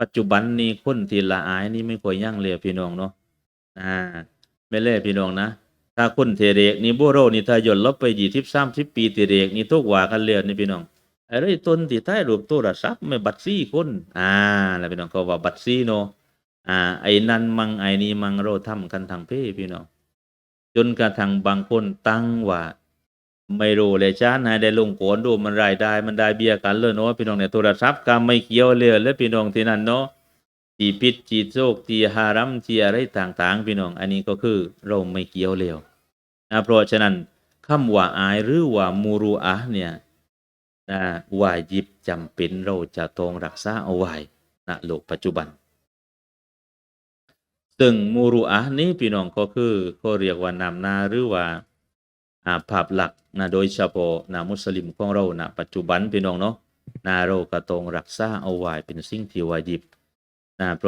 ปัจจุบันนี้คนที่ละอายนี่ไม่ค่อยยั่งเลยพี่น้องเนาะอ่าไม่เล่พี่น้องนะถ้าคนเทเรกนี่โบโรนี่ถ้าย่นลบไปยี่สิบสามสิบปีเทเรกนี่ทุกว่ากันเลยนี่พี่น้องไอ้เรื่องต้นที่ใต้รูปโทรศัพท์ไม่บัตรซี่คนอ่าแล้วพี่น้องเขาว่าบัตรซี่เนาะอ่า ไอ้นั่นมังไอ้นี่มังเราทำกันทางเพศพี่น้องจนกระทั่งบางคนตั้งว่า ไม่รู้เลยจ้านายได้ลงโขนดูมันรายได้ มันได้เบี้ยกันเลยเนาะพี่น้องเนี่ยโทรศัพท์ก็ไม่เกี่ยวเลยแล้วพี่น้องที่นั่นเนาะจีพิษจีโจกจีฮารัมจีอะไรต่างๆ พี่น้อง อันนี้ก็คือเราไม่เกี่ยวเลยนะเพราะฉะนั้นคำว่าอายหรือว่ามูรุอะเนี่ยนะวายิบจำเป็นเราจะต้องรักษาเอาไว้ณโลกปัจจุบันซึ่งมูรุอะนี้พี่น้องก็คือเขาเรียกว่านำหน้าหรือว่า ภาพหลักนะโดยเฉพาะนะมุสลิมของเรานะปัจจุบันพี่น้องเนาะนะเราก็ต้องรักษาเอาไว้เป็นสิ่งที่วาญิบนะเพราะ